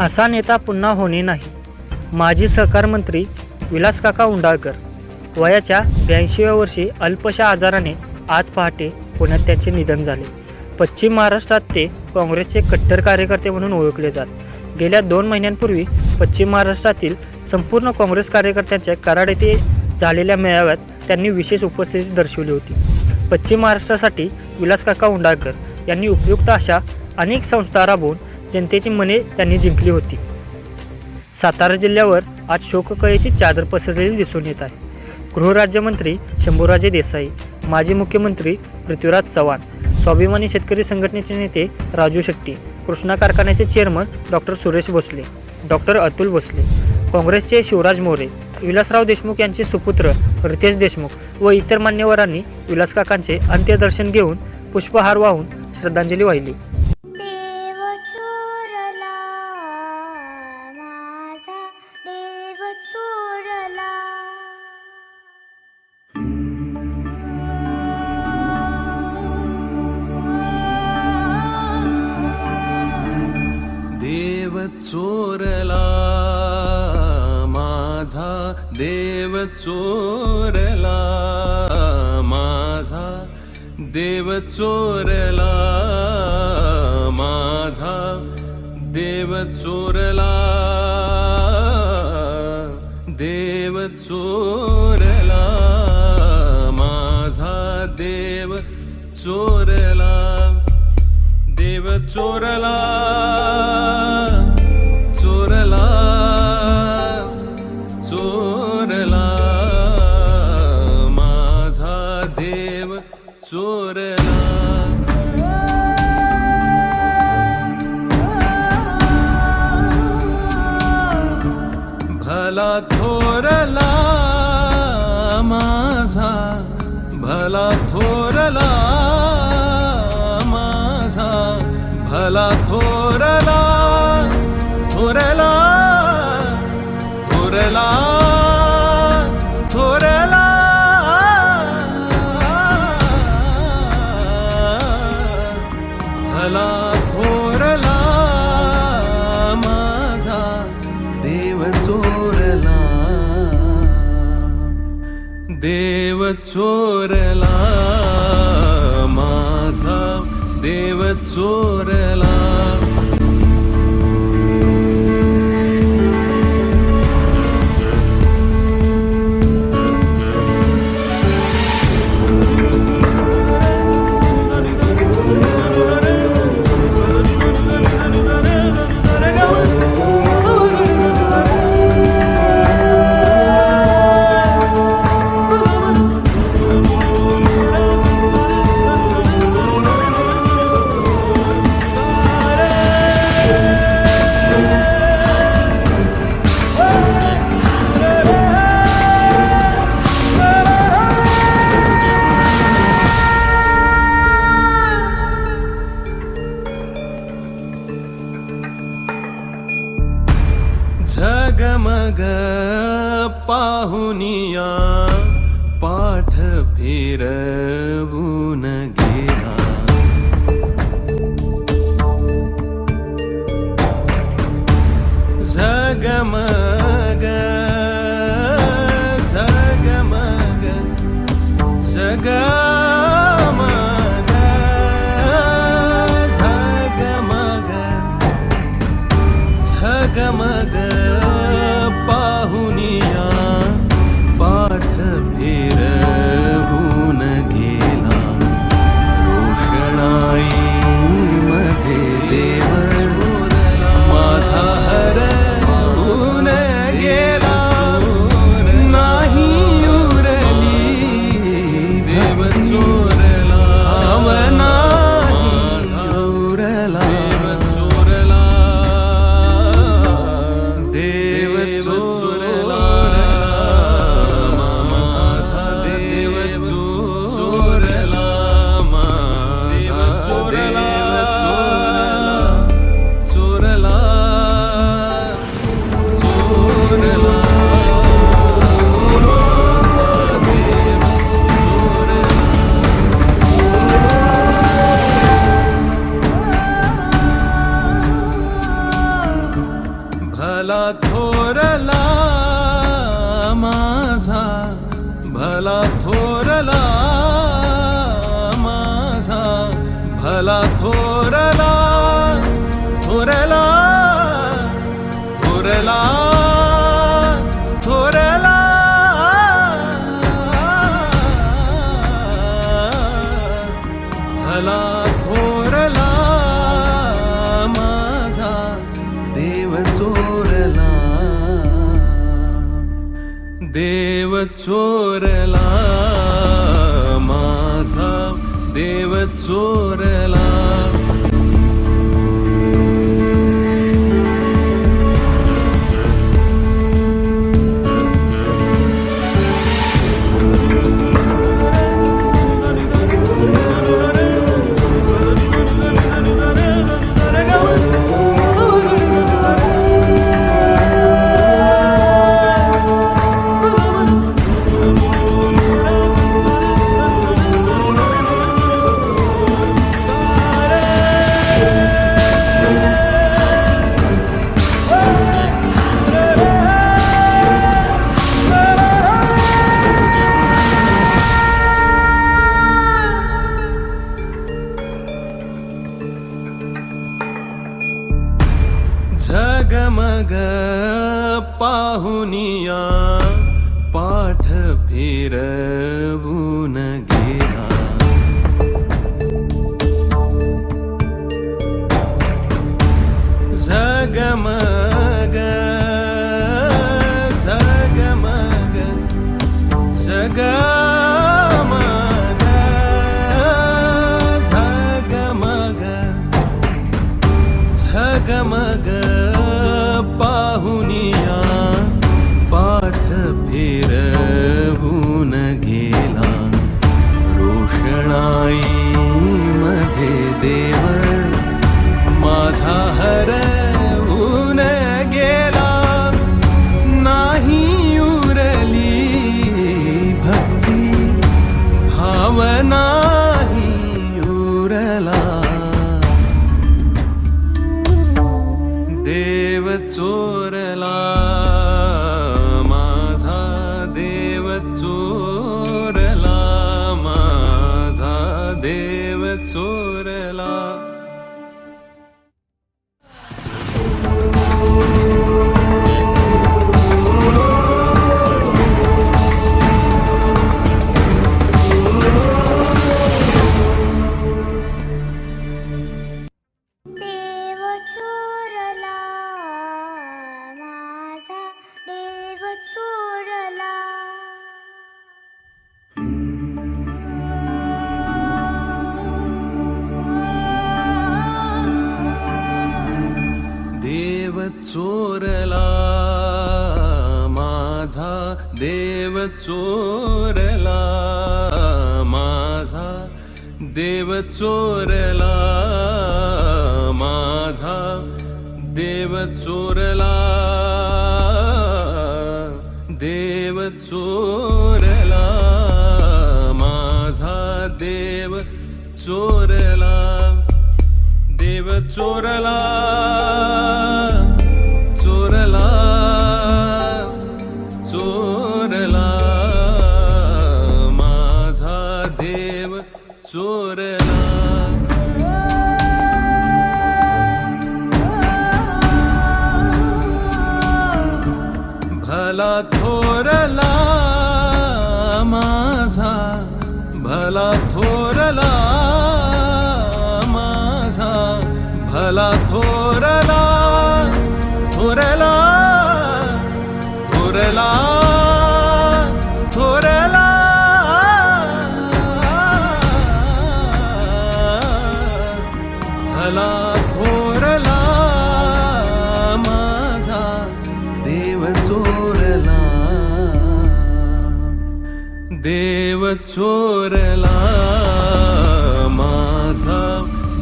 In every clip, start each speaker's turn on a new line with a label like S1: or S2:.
S1: असा नेता पुन्हा होणे नाही. माजी सहकार मंत्री विलासकाका उंडाळकर वयाच्या ब्याऐंशीव्या वर्षी अल्पशा आजाराने आज पहाटे पुण्यात त्यांचे निधन झाले. पश्चिम महाराष्ट्रात ते काँग्रेसचे कट्टर कार्यकर्ते म्हणून ओळखले जात. गेल्या दोन महिन्यांपूर्वी पश्चिम महाराष्ट्रातील संपूर्ण काँग्रेस कार्यकर्त्यांच्या कराड येथे झालेल्या मेळाव्यात त्यांनी विशेष उपस्थिती दर्शवली होती. पश्चिम महाराष्ट्रासाठी विलासकाका उंडाळकर यांनी उपयुक्त अशा अनेक संस्था राबवून जनतेची मने त्यांनी जिंकली होती. सातारा जिल्ह्यावर आज शोककळेची चादर पसरलेली दिसून येत आहे. गृहराज्यमंत्री शंभूराजे देसाई माजी मुख्यमंत्री पृथ्वीराज चव्हाण स्वाभिमानी शेतकरी संघटनेचे नेते राजू शेट्टी कृष्णा कारखान्याचे chairman doctor Suresh Bhosale doctor Atul Bhosale काँग्रेसचे शिवराज मोरे विलासराव देशमुख यांचे सुपुत्र रितेश देशमुख व इतर मान्यवरांनी विलासकाकांचे अंत्यदर्शन घेऊन पुष्पहार वाहून श्रद्धांजली वाहिली.
S2: देव चोरला देव चोरला
S3: माझा देव चोरला देव चोरला. भला थोरला माझा देव चोरला. देव चोरला माझा देव चोरला. भला थोरला ಗಮಗ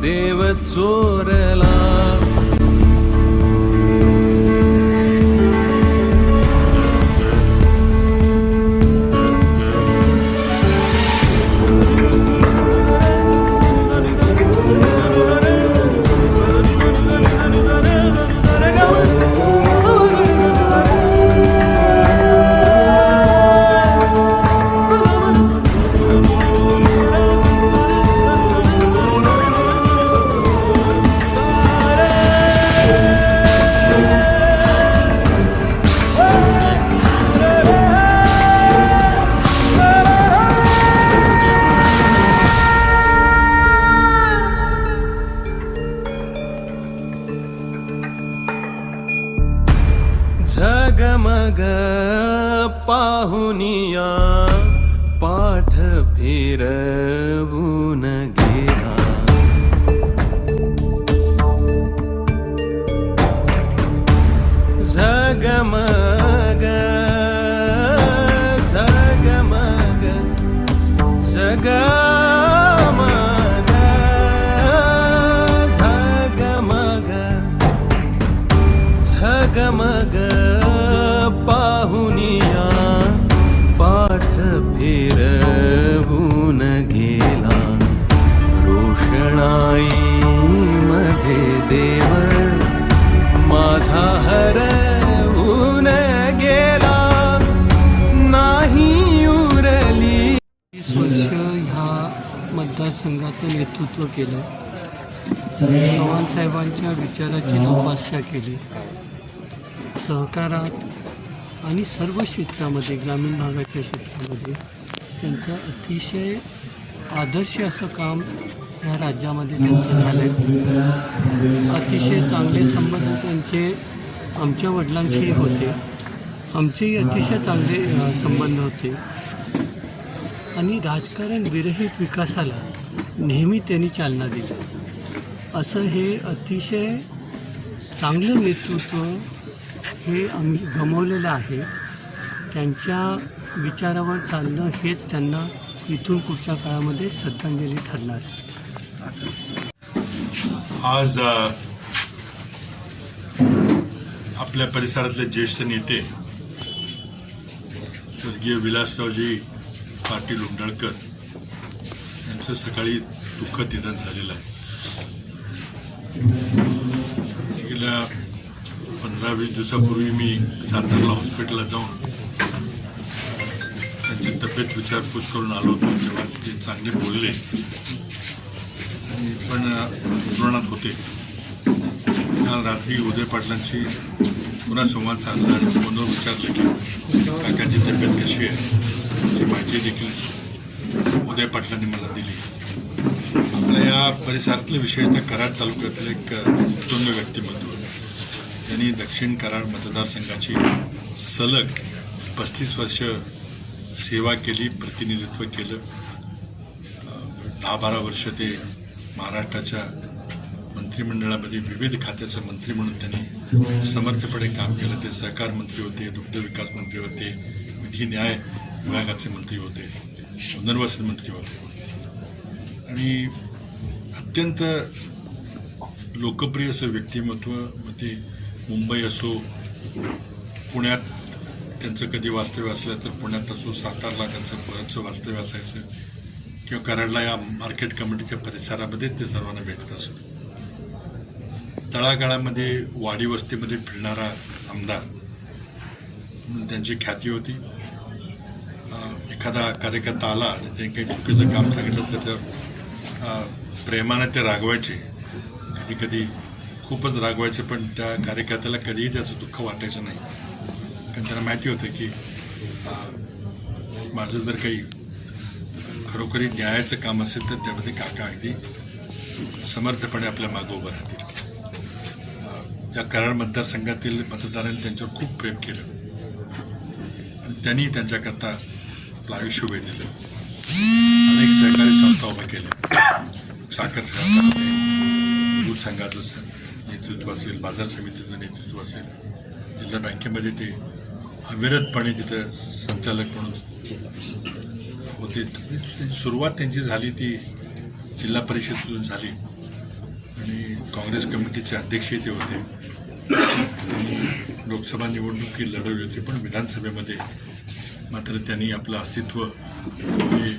S3: देव चोरला पाठ
S4: भिर संघाचं नेतृत्व केलं. चव्हाण साहेबांच्या विचाराची जोपासना केली. सहकारात आणि सर्व क्षेत्रामध्ये ग्रामीण भागाच्या क्षेत्रामध्ये त्यांचं अतिशय आदर्श असं काम या राज्यामध्ये त्यांचं झालं अतिशय चांगले संबंध त्यांचे आमच्या वडिलांशीही होते. आमचेही अतिशय चांगले संबंध होते. आणि राजकारण विरहित विकासाला नेहमी त्यांनी चालना दिली. असं हे अतिशय चांगलं नेतृत्व हे आम्ही गमावलेलं आहे. त्यांच्या विचारावर चालणं हेच त्यांना इथून पुढच्या काळामध्ये श्रद्धांजली ठरणार आहे.
S5: आज आपल्या परिसरातले ज्येष्ठ नेते स्वर्गीय विलासरावजी पाटील उंडळकर यांचं सकाळी दुःखद निधन झालेलं आहे. गेल्या पंधरा वीस दिवसापूर्वी मी सातारला हॉस्पिटलला जाऊन त्यांची तब्येत विचारपूस करून आलो होतो. तेव्हा ते चांगले बोलले. आणि पण अंतरुणात होते. काल रात्री उदय पाटलांशी पुन्हा संवाद साधला आणि फोनवर विचारलं की काकांची तब्येत कशी आहे? त्याची माहिती देखील उदय पाटलांनी मला दिली. आपल्या या परिसरातलं विशेषतः कराड तालुक्यातील एक उत्तुंग व्यक्तिमत्व. त्यांनी दक्षिण कराड मतदारसंघाची सलग पस्तीस वर्ष सेवा केली प्रतिनिधित्व केलं. दहा बारा वर्ष ते महाराष्ट्राच्या मंत्रिमंडळामध्ये विविध खात्याचे मंत्री म्हणून त्यांनी समर्थपणे काम केलं. ते सहकार मंत्री होते दुग्ध विकास मंत्री होते विधी न्याय विभागाचे मंत्री होते. पुनर्वसन मंत्री होते आणि अत्यंत लोकप्रिय असं व्यक्तिमत्व मग ते मुंबई असो पुण्यात त्यांचं कधी वास्तव्य असलं तर पुण्यात असो सातारला त्यांचं बरंचसं वास्तव्य असायचं. किंवा कराडला या मार्केट कमिटीच्या परिसरामध्ये ते सर्वांना भेटत असत. तळागाळामध्ये वाडी वस्तीमध्ये फिरणारा आमदार म्हणून त्यांची ख्याती होती. एखादा कार्यकर्ता आला आणि त्यांनी काही चुकीचं काम सांगितलं तर त्या प्रेमानं प्रेमाने ते रागवायचे. कधी कधी खूपच रागवायचे पण त्या कार्यकर्त्याला कधीही त्याचं दुःख वाटायचं नाही. कारण त्यांना माहिती होतं की माझं जर काही खरोखरी न्यायाचं काम असेल तर त्यामध्ये काका अगदी समर्थपणे आपल्या मागं उभं राहतील. या कराड मतदारसंघातील मतदारांनी त्यांच्यावर खूप प्रेम केलं. आणि त्यांनी त्यांच्याकरता आपलं आयुष्य वेचलं अनेक सहकारी संस्था उभ्या केल्या. साखर दूध संघाचं नेतृत्व असेल बाजार समितीचं नेतृत्व असेल जिल्हा बँकेमध्ये ते अविरतपणे तिथं संचालक म्हणून होते. सुरुवात त्यांची झाली ती जिल्हा परिषदेतून झाली. आणि काँग्रेस कमिटीचे अध्यक्षही ते होते. लोकसभा निवडणुकी लढवली होती पण विधानसभेमध्ये मात्र त्यांनी आपलं अस्तित्व हे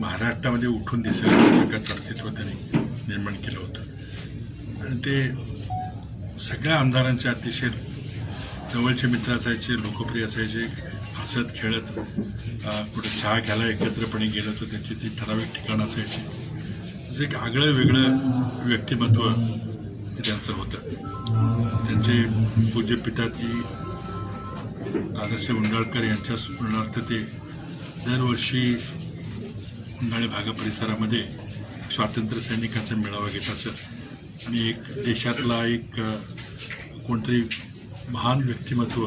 S5: महाराष्ट्रामध्ये उठून दिसेल प्रकारचं अस्तित्व त्यांनी निर्माण केलं होतं. आणि ते सगळ्या आमदारांचे अतिशय जवळचे मित्र असायचे लोकप्रिय असायचे हसत खेळत कुठं कुठे चहा घ्यायला एकत्रपणे गेलो तर त्यांची ती ठराविक ठिकाणं असायची. जे एक आगळं वेगळं व्यक्तिमत्व त्यांचं होतं. त्यांचे पूज्य पिताची दादासाहेब उंडाळकर यांच्या स्मरणार्थ ते दरवर्षी उंडाळे भागा परिसरामध्ये स्वातंत्र्य सैनिकाचा मेळावा घेत असत. आणि एक देशातला एक कोणतरी महान व्यक्तिमत्व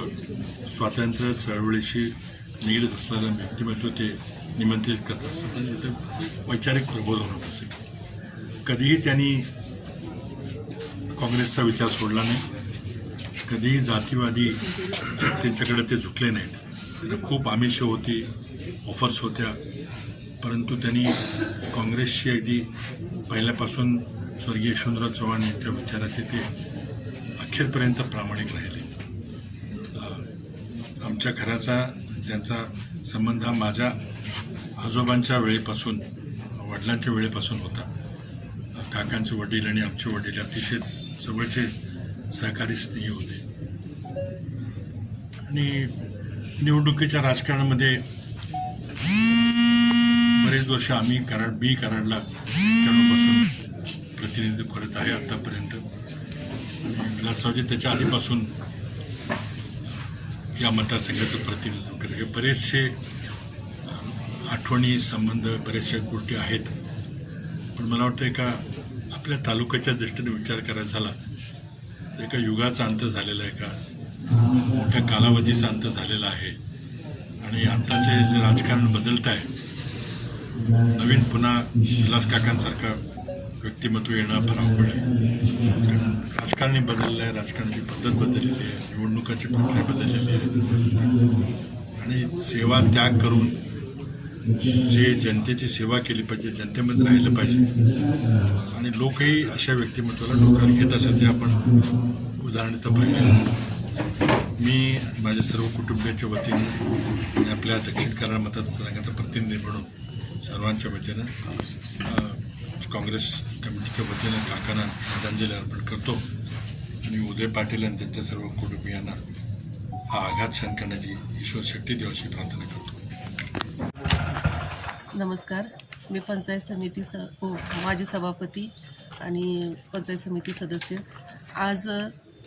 S5: स्वातंत्र्य चळवळीशी निगडीत असणारं व्यक्तिमत्व ते निमंत्रित करत असतात आणि तिथं वैचारिक प्रबोधन होत असे. कधीही त्यांनी काँग्रेसचा विचार सोडला नाही. कधीही जातीवादी त्यांच्याकडे ते झुकले नाहीत. त्यांना खूप आमिष होती ऑफर्स होत्या. परंतु त्यांनी काँग्रेसची अगदी पहिल्यापासून स्वर्गीय यशवंतराव चव्हाण यांच्या विचाराचे ते अखेरपर्यंत प्रामाणिक राहिले. आमच्या घराचा त्यांचा संबंध हा माझ्या आजोबांच्या वेळेपासून वडिलांच्या वेळेपासून होता. काकांचे वडील आणि आमचे वडील अतिशय जवळचे सहकारी स्नेही होते आणि निवडणुकीच्या राजकारणामध्ये बरेच वर्ष आम्ही कराड बी कराडला त्यापासून प्रतिनिधित्व करत आहे आत्तापर्यंत आणि विलासरावजी त्याच्या आधीपासून या मतदारसंघाचं प्रतिनिधित्व करत आहे. बरेचसे आठवणी संबंध बऱ्याचशा गोष्टी आहेत. पण मला वाटतं का आपल्या तालुक्याच्या दृष्टीने विचार करायचा झाला एका युगाचा अंत झालेला आहे का? मोठ्या कालावधीचा अंत झालेला आहे. आणि आत्ताचे जे राजकारण बदलत आहे नवीन पुन्हा विलास काकांसारखा व्यक्तिमत्व येणं फार अवघड आहे. कारण राजकारणी बदललं आहे राजकारणाची पद्धत बदललेली आहे निवडणुकाची प्रक्रिया बदललेली आहे. आणि सेवा त्याग करून जे जनतेची सेवा केली पाहिजे जनतेमध्ये राहिलं पाहिजे. आणि लोकही अशा व्यक्तिमत्वाला डोक्यावर घेत असेल ते आपण उदाहरण तर पाहिजे मी माझ्या सर्व कुटुंबियाच्या वतीने आपल्या दक्षिण कन्नड मतदारसंघाचा प्रतिनिधी म्हणून सर्वांच्या वतीनं काँग्रेस कमिटीच्या वतीनं काकांना श्रद्धांजली अर्पण करतो. आणि उदय पाटील आणि त्यांच्या सर्व कुटुंबियांना हा आघात सहन करण्याची ईश्वर शक्ती देवाची प्रार्थना करतो.
S6: नमस्कार. मी पंचायत समिती स हो माजी सभापती आणि पंचायत समिती सदस्य. आज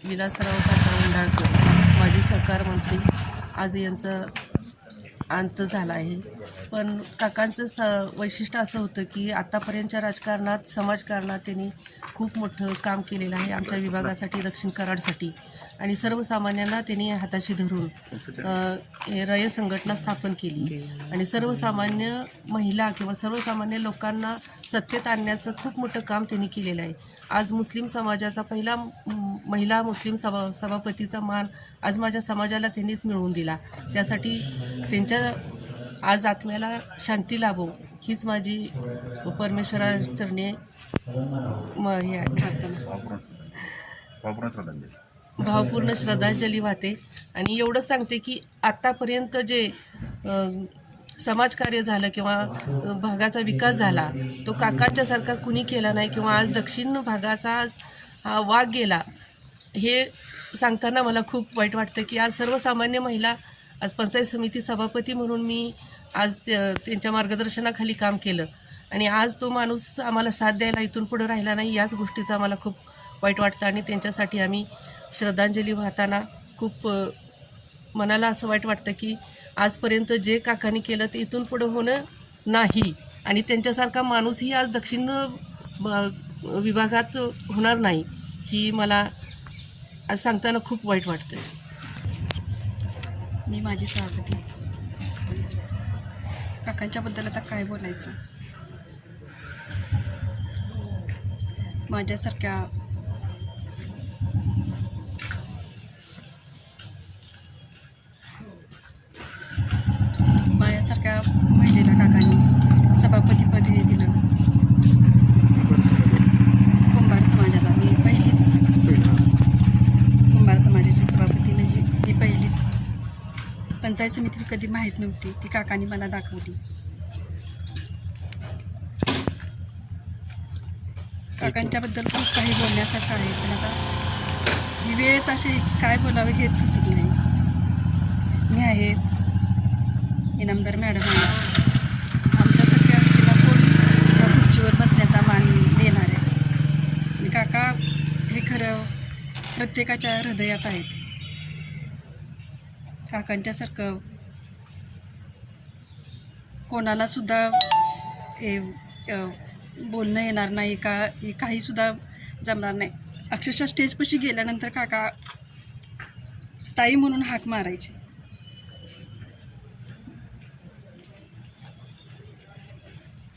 S6: विलासराव काका उंडाळकर माजी सहकार मंत्री आज यांचा अंत झाला आहे. पण काकांचं स वैशिष्ट्य असं होतं की आत्तापर्यंतच्या राजकारणात समाजकारणात त्यांनी खूप मोठं काम केलेलं आहे आमच्या विभागासाठी दक्षिण कराडसाठी. आणि सर्वसामान्यांना त्यांनी हाताशी धरून रय संघटना स्थापन केली. आणि सर्वसामान्य महिला किंवा सर्वसामान्य लोकांना सत्तेत आणण्याचं खूप मोठं काम त्यांनी केलेलं आहे. आज मुस्लिम समाजाचा पहिला महिला मुस्लिम सभा सभापतीचा मान आज माझ्या समाजाला त्यांनीच मिळवून दिला. त्यासाठी त्यांच्या आज आत्म्याला शांती लाभो हीच माझी परमेश्वरा चरणी म हे आहे, प्रार्थना. भावपूर्ण श्रद्धांजली. वाहते. आणि एवढंच सांगते की आत्तापर्यंत जे समाजकार्य झालं किंवा भागाचा विकास झाला तो काकांच्यासारखा कुणी केला नाही किंवा आज दक्षिण भागाचा आज हा वाघ गेला हे सांगताना मला खूप वाईट वाटतं की आज सर्वसामान्य महिला आज पंचायत समिती सभापती म्हणून मी आज त्यांच्या मार्गदर्शनाखाली काम केलं. आणि आज तो माणूस आम्हाला साथ द्यायला इथून पुढे राहिला नाही याच गोष्टीचं आम्हाला खूप वाईट वाटतं आणि त्यांच्यासाठी आम्ही श्रद्धांजली वाहताना खूप मनाला असं वाईट वाटतं की आजपर्यंत जे काकांनी केलं ते इथून पुढं होणं नाही. आणि त्यांच्यासारखा माणूसही आज दक्षिण विभागात होणार नाही ही मला आज सांगताना खूप वाईट वाटतं
S7: मी माझी स्वागत आहे. काकांच्याबद्दल आता काय बोलायचं? माझ्यासारख्या माझ्यासारख्या महिलेला काकांनी सभापतीपद हे दिलं कुंभार समाजाला मी पहिलीच कुंभार समाजाची सभापती म्हणजे मी पहिलीच पंचायत समिती कधी माहीत नव्हती. ती काकांनी मला दाखवली. काकांच्याबद्दल खूप काही बोलण्यासारखं आहे पण आता ही वेळच अशी काय बोलावं हेच सुचत नाही. मी आहे इनामदार मॅडम आहे. आमच्यासारख्या व्यक्तीला कोण त्या खुर्चीवर बसण्याचा मान देणार आहे? आणि काका हे खरं प्रत्येकाच्या हृदयात आहेत. काकांच्यासारखं कोणालासुद्धा हे बोलणं येणार नाही का काहीसुद्धा जमणार नाही. अक्षरशः स्टेजपाशी गेल्यानंतर काका ताई म्हणून हाक मारायचे.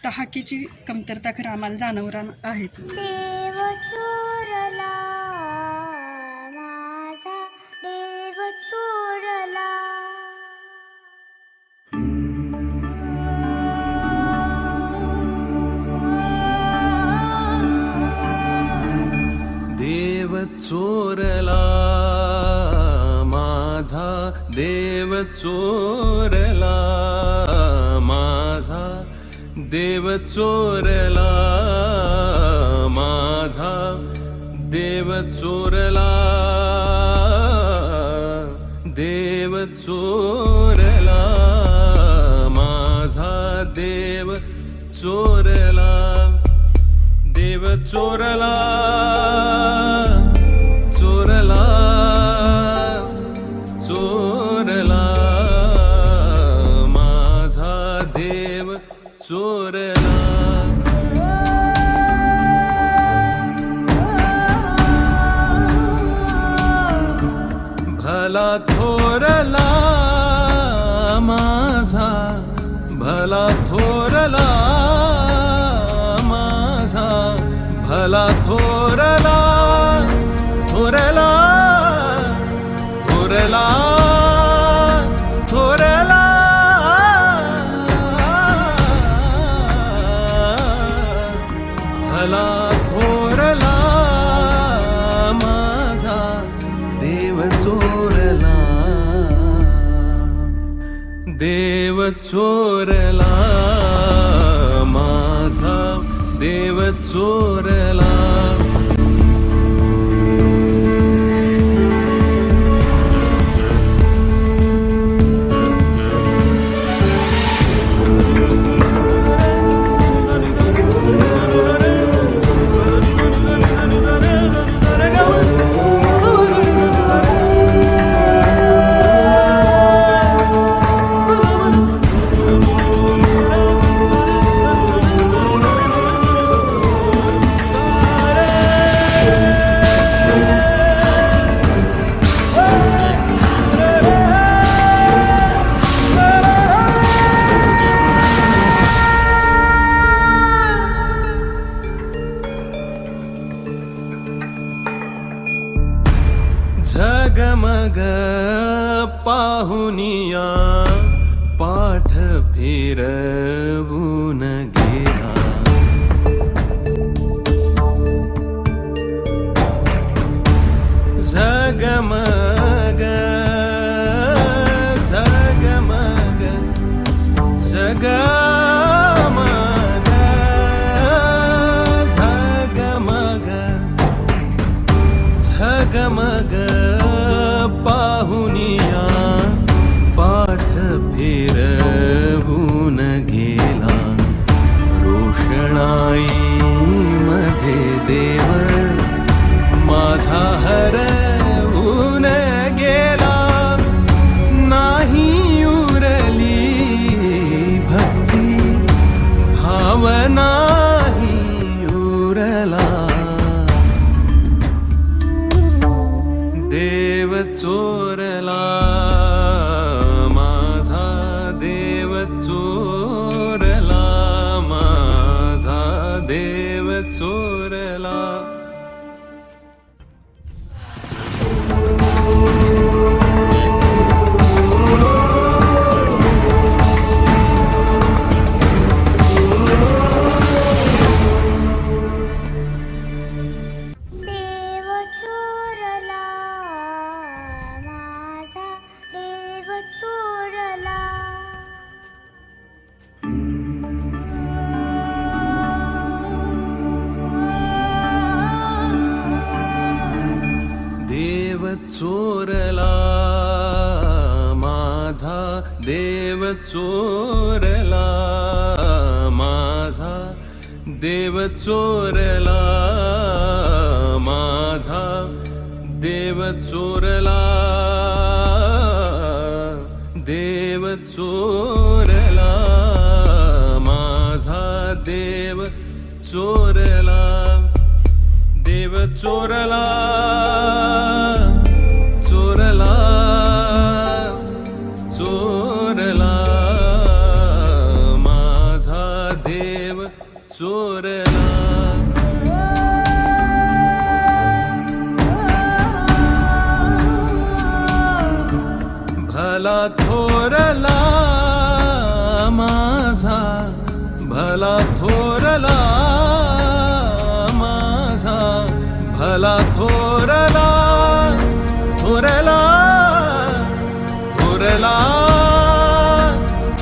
S7: तहाकेची कमतरता खरं आम्हाला जाणवणार आहेच.
S2: चोरला माझा देव चोरला
S3: देव चोरला माझा देव चोरला देव चोरला. zorela धीर Zur देव चोरला माझा देव चोरला देव चोर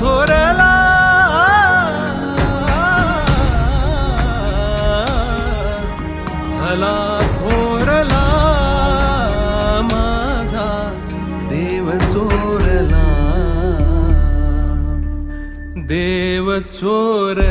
S3: थोरला. थोरला भला थोरला माझा देव चोरला. देव चोर